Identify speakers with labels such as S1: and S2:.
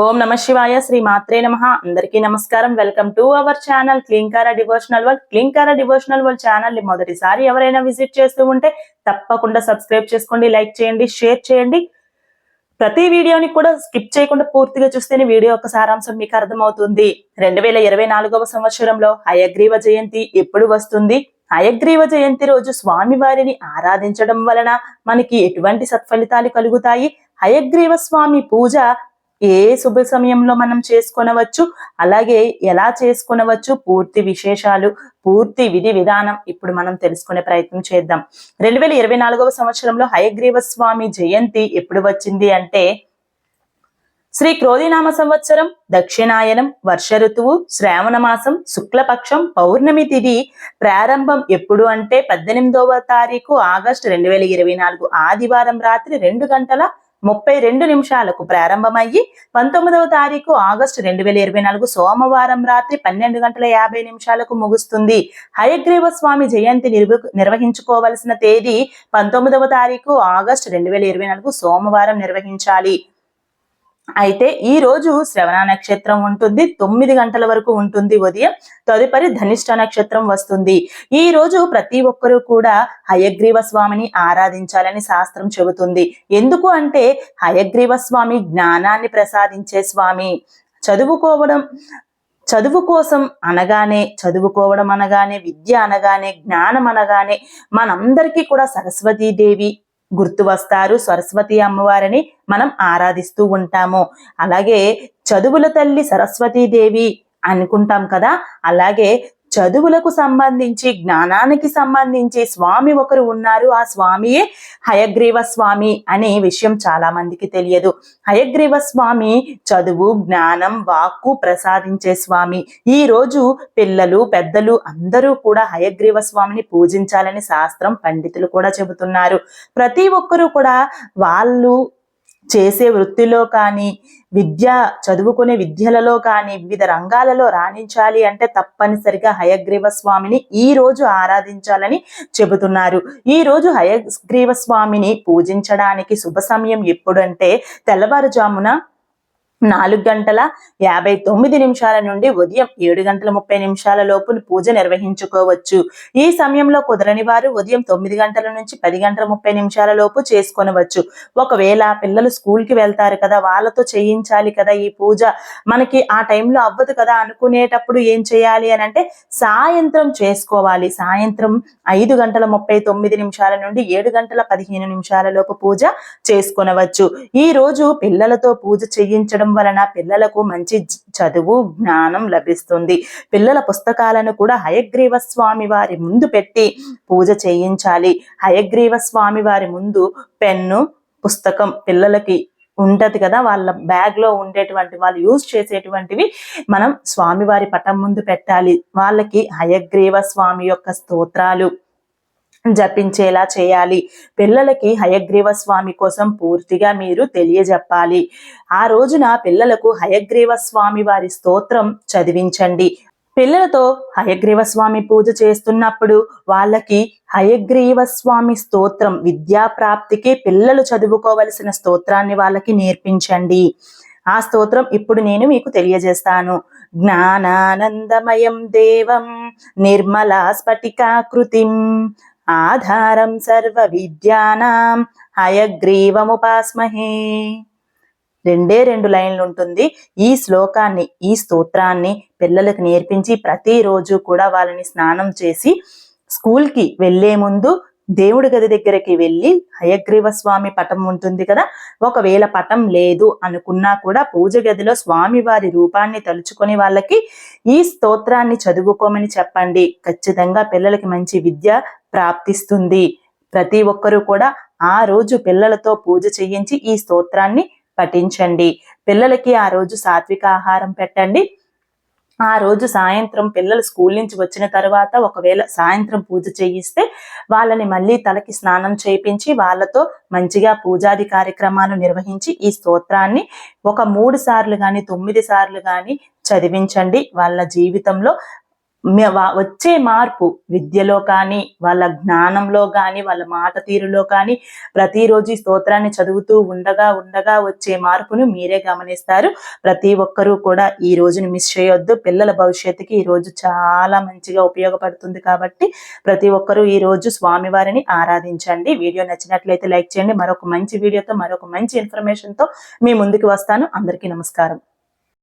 S1: ఓం నమ శివాయ శ్రీ మాత్రే నమ. అందరికీ నమస్కారం. Welcome to our channel Klinkaara devotional world. Klinkaara devotional world ఛానల్ని మొదటిసారి ఎవరైనా విజిట్ చేస్తూ ఉంటే తప్పకుండా సబ్స్క్రైబ్ చేసుకోండి లైక్ చేయండి షేర్ చేయండి. ప్రతి వీడియోని కూడా స్కిప్ చేయకుండా పూర్తిగా చూస్తేనే వీడియో యొక్క సారాంశం మీకు అర్థమవుతుంది. రెండు వేల ఇరవై నాలుగవ సంవత్సరంలో హయగ్రీవ జయంతి ఎప్పుడు వస్తుంది? హయగ్రీవ జయంతి రోజు స్వామి వారిని ఆరాధించడం వలన మనకి ఎటువంటి సత్ఫలితాలు కలుగుతాయి? హయగ్రీవ స్వామి పూజ ఏ శుభ సమయంలో మనం చేసుకొనవచ్చు? అలాగే ఎలా చేసుకొనవచ్చు? పూర్తి విశేషాలు పూర్తి విధి విధానం ఇప్పుడు మనం తెలుసుకునే ప్రయత్నం చేద్దాం. రెండు వేల ఇరవై నాలుగవ సంవత్సరంలో హయగ్రీవ స్వామి జయంతి ఎప్పుడు వచ్చింది అంటే శ్రీ క్రోధినామ సంవత్సరం దక్షిణాయనం వర్ష ఋతువు శ్రావణ మాసం శుక్లపక్షం పౌర్ణమి తిథి ప్రారంభం ఎప్పుడు అంటే పద్దెనిమిదవ తారీఖు ఆగస్టు రెండు వేల ఇరవై నాలుగు ఆదివారం రాత్రి రెండు గంటల ముప్పై రెండు నిమిషాలకు ప్రారంభమయ్యి పంతొమ్మిదవ తారీఖు ఆగస్టు రెండు వేల ఇరవై నాలుగు సోమవారం రాత్రి పన్నెండు గంటల యాభై నిమిషాలకు ముగుస్తుంది. హయగ్రీవ స్వామి జయంతి నిర్వ నిర్వహించుకోవలసిన తేదీ పంతొమ్మిదవ తారీఖు ఆగస్టు రెండు వేల ఇరవై నాలుగు సోమవారం నిర్వహించాలి. అయితే ఈ రోజు శ్రవణ నక్షత్రం ఉంటుంది. తొమ్మిది గంటల వరకు ఉంటుంది ఉదయం. తదుపరి ధనిష్ట నక్షత్రం వస్తుంది. ఈ రోజు ప్రతి ఒక్కరూ కూడా హయగ్రీవ స్వామిని ఆరాధించాలని శాస్త్రం చెబుతుంది. ఎందుకు అంటే హయగ్రీవ స్వామి జ్ఞానాన్ని ప్రసాదించే స్వామి. చదువుకోవడం చదువు కోసం అనగానే చదువుకోవడం అనగానే విద్య అనగానే జ్ఞానం అనగానే మనందరికీ కూడా సరస్వతీదేవి గుర్తు వస్తారు సరస్వతి అమ్మవారిని మనం ఆరాధిస్తూ ఉంటాము. అలాగే చదువుల తల్లి సరస్వతీదేవి అనుకుంటాం కదా? అలాగే చదువులకు సంబంధించి జ్ఞానానికి సంబంధించి స్వామి ఒకరు ఉన్నారు. ఆ స్వామియే హయగ్రీవ స్వామి అనే విషయం చాలా మందికి తెలియదు. హయగ్రీవ స్వామి చదువు జ్ఞానం వాక్కు ప్రసాదించే స్వామి. ఈ రోజు పిల్లలు పెద్దలు అందరూ కూడా హయగ్రీవ స్వామిని పూజించాలని శాస్త్రం పండితులు కూడా చెబుతున్నారు. ప్రతి ఒక్కరూ కూడా వాళ్ళు చేసే వృత్తిలో కానీ విద్య చదువుకునే విద్యలలో కానీ వివిధ రంగాలలో రాణించాలి అంటే తప్పనిసరిగా హయగ్రీవ స్వామిని ఈ రోజు ఆరాధించాలని చెబుతున్నారు. ఈ రోజు హయగ్రీవ స్వామిని పూజించడానికి శుభ సమయం ఎప్పుడంటే తెల్లవారుజామున నాలుగు గంటల యాభై తొమ్మిది నిమిషాల నుండి ఉదయం ఏడు గంటల ముప్పై నిమిషాల లోపు పూజ నిర్వహించుకోవచ్చు. ఈ సమయంలో కుదరని వారు ఉదయం తొమ్మిది గంటల నుంచి పది గంటల ముప్పై నిమిషాల లోపు చేసుకొనవచ్చు. ఒకవేళ పిల్లలు స్కూల్కి వెళ్తారు కదా వాళ్ళతో చేయించాలి కదా ఈ పూజ. మనకి ఆ టైంలో అవ్వదు కదా అనుకునేటప్పుడు ఏం చేయాలి అని అంటే సాయంత్రం చేసుకోవాలి. సాయంత్రం ఐదు గంటల ముప్పై తొమ్మిది నిమిషాల నుండి ఏడు గంటల పదిహేను నిమిషాల లోపు పూజ చేసుకొనవచ్చు. ఈ రోజు పిల్లలతో పూజ చేయించడం వలన పిల్లలకు మంచి చదువు జ్ఞానం లభిస్తుంది. పిల్లల పుస్తకాలను కూడా హయగ్రీవ స్వామి వారి ముందు పెట్టి పూజ చేయించాలి. హయగ్రీవ స్వామి వారి ముందు పెన్ను పుస్తకం పిల్లలకి ఉంటది కదా వాళ్ళ బ్యాగ్లో ఉండేటువంటి వాళ్ళు యూజ్ చేసేటువంటివి మనం స్వామివారి పటం ముందు పెట్టాలి. వాళ్ళకి హయగ్రీవ స్వామి యొక్క స్తోత్రాలు జపించేలా చేయాలి. పిల్లలకి హయగ్రీవ స్వామి కోసం పూర్తిగా మీరు తెలియజెప్పాలి. ఆ రోజున పిల్లలకు హయగ్రీవ స్వామి వారి స్తోత్రం చదివించండి. పిల్లలతో హయగ్రీవ స్వామి పూజ చేస్తున్నప్పుడు వాళ్ళకి హయగ్రీవ స్వామి స్తోత్రం విద్యా ప్రాప్తికి పిల్లలు చదువుకోవలసిన స్తోత్రాన్ని వాళ్ళకి నేర్పించండి. ఆ స్తోత్రం ఇప్పుడు నేను మీకు తెలియజేస్తాను. జ్ఞానానందమయం దేవం నిర్మలా స్ఫటికాకృతిం ఆధారం సర్వ విద్యానాం హయగ్రీవముపాస్మహే. రెండే రెండు లైన్లు ఉంటుంది. ఈ శ్లోకాన్ని ఈ స్తోత్రాన్ని పిల్లలకు నేర్పించి ప్రతిరోజు కూడా వాళ్ళని స్నానం చేసి స్కూల్కి వెళ్ళే ముందు దేవుడి గది దగ్గరికి వెళ్ళి హయగ్రీవ స్వామి పటం ఉంటుంది కదా ఒకవేళ పటం లేదు అనుకున్నా కూడా పూజ గదిలో స్వామి వారి రూపాన్ని తలుచుకొని వాళ్ళకి ఈ స్తోత్రాన్ని చదువుకోమని చెప్పండి. ఖచ్చితంగా పిల్లలకి మంచి విద్య ప్రాప్తిస్తుంది. ప్రతి ఒక్కరూ కూడా ఆ రోజు పిల్లలతో పూజ చేయించి ఈ స్తోత్రాన్ని పఠించండి. పిల్లలకి ఆ రోజు సాత్విక ఆహారం పెట్టండి. ఆ రోజు సాయంత్రం పిల్లలు స్కూల్ నుంచి వచ్చిన తర్వాత ఒకవేళ సాయంత్రం పూజ చేయిస్తే వాళ్ళని మళ్ళీ తలకి స్నానం చేయించి వాళ్ళతో మంచిగా పూజాది కార్యక్రమాలు నిర్వహించి ఈ స్తోత్రాన్ని ఒక మూడు సార్లు కానీ తొమ్మిది సార్లు కానీ చదివించండి. వాళ్ళ జీవితంలో వచ్చే మార్పు విద్యలో కానీ వాళ్ళ జ్ఞానంలో కానీ వాళ్ళ మాట తీరులో కానీ ప్రతిరోజు స్తోత్రాన్ని చదువుతూ ఉండగా ఉండగా వచ్చే మార్పును మీరే గమనిస్తారు. ప్రతి ఒక్కరూ కూడా ఈ రోజుని మిస్ చేయొద్దు. పిల్లల భవిష్యత్తుకి ఈ రోజు చాలా మంచిగా ఉపయోగపడుతుంది కాబట్టి ప్రతి ఒక్కరూ ఈ రోజు స్వామివారిని ఆరాధించండి. వీడియో నచ్చినట్లయితే లైక్ చేయండి. మరొక మంచి వీడియోతో మరొక మంచి ఇన్ఫర్మేషన్తో మీ ముందుకు వస్తాను. అందరికీ నమస్కారం.